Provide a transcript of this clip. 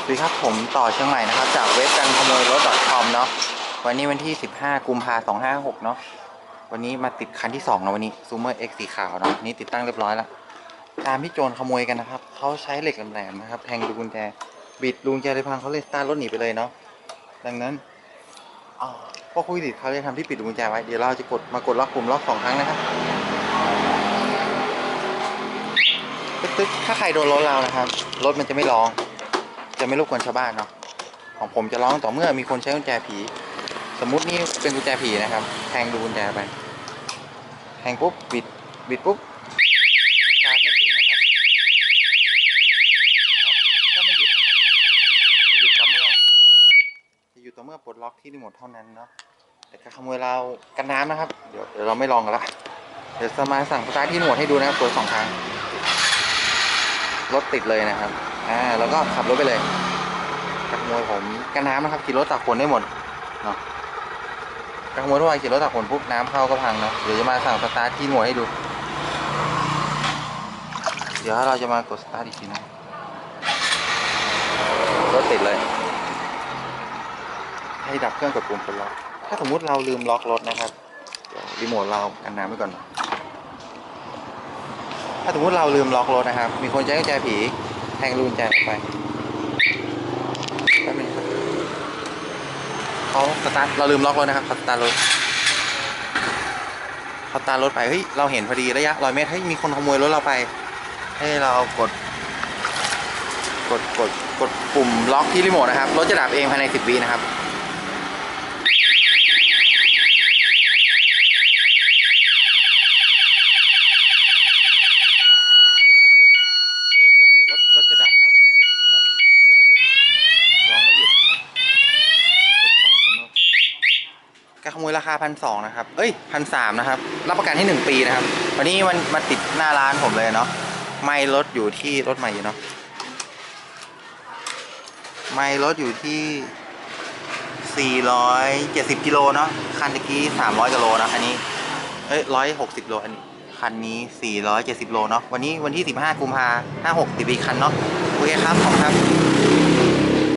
สวัสดีครับผมต่อเชียงใหม่นะครับ จากเว็บการขโมยรถ .com เนาะวันนี้วันที่ 15 กุมภาพันธ์256 เนาะวันนี้มาติดคันที่2นะวันนี้ซูเมอร์ X สีขาวเนาะนี่ติดตั้งเรียบร้อยแล้ว ตามที่โจรขโมยกันนะครับเขาใช้เหล็กแหลมๆนะครับ แทงดูกุญแจ บิดลูกุญแจเลยพังเขาเลยสตาร์รถหนีไปเลยเนาะดังนั้นอ่าพวกคุยดิดเขาเลยทำที่ปิดลูกุญแจไว้เดี๋ยวเราจะกดมากดล็อกปุ่มล็อกสองครั้งนะครับตึ๊กถ้าใครโดนรถเรานะครับรถมันจะไม่ร้อง จะไม่รบกวนชาวบ้านเนาะของผมจะร้องต่อเมื่อมีคนใช้กุญแจผี สมมุตินี่เป็นกุญแจผีนะครับแทงดูกุญแจไปแทงปุ๊บบิดบิดปุ๊บสตาร์ทไม่ติดนะครับก็ไม่หยุดนะครับจะหยุดต่อเมื่อจะหยุดต่อเมื่อปลดล็อกที่รีโมทเท่านั้นเนาะแต่กาขโมยเรากันน้ำนะครับ เดี๋ยวเดี๋ยวเราไม่ลองกันละเดี๋ยวจะมาสั่งสตาร์ทที่รีโมทให้ดูนะครับกดสองครั้ง รถติดเลยนะครับ อ่า แล้วก็ขับรถไปเลยการขโมยผมกันน้ำนะครับขี่รถตากฝนได้หมดเนาะการขโมยทั่วไปขี่รถตากฝนปุ๊บน้ำเข้าก็พังเนาะ เดี๋ยวจะมาสั่งสตาร์ทที่หน่วยให้ดู เดี๋ยวเราจะมากดสตาร์ทอีกทีนะรถติดเลย ให้ดับเครื่องกดปุ่มปลดล็อก ถ้าสมมุติเราลืมล็อกรถนะครับดี๋ยวรีโมทเรากันน้ำไว้ก่อน สมมติเราลืมล็อกรถนะครับ มีคนใช้กุญแจผีแทงรูกุญแจไปแป๊บนึงครับเขาสตาร์ทเราลืมล็อกรถนะครับเขาสตาร์ทรถเขาสตาร์ทรถไปเฮ้ยเราเห็นพอดีระยะร้อยเมตรเฮ้ยมีคนขโมยรถเราไป ให้เรากด กดกดกดปุ่มล็อกที่รีโมทนะครับรถจะดับเองภายใน10วินะครับ รถรถรถจะดับนะร้องไม่หยุดฝึกร้องสำเร็จการ ขโมยราคาพันสองนะครับ เอ้ยพันสามนะครับ รับประกันที่หนึ่งปีนะครับ วันนี้มันมาติดหน้าร้านผมเลยเนาะ ไม่รถอยู่ที่รถใหม่อยู่เนาะ ไม่รถอยู่ที่ 470กิโลเนาะ คันตะกี้ 300กิโลนะ อันนี้ เอ้ย160โล อันนี้ คันนี้ 470โลเนาะ วันนี้วันที่ 15 กุมภา56ติดอีกคันเนาะ โอเคครับ ขอบคุณครับ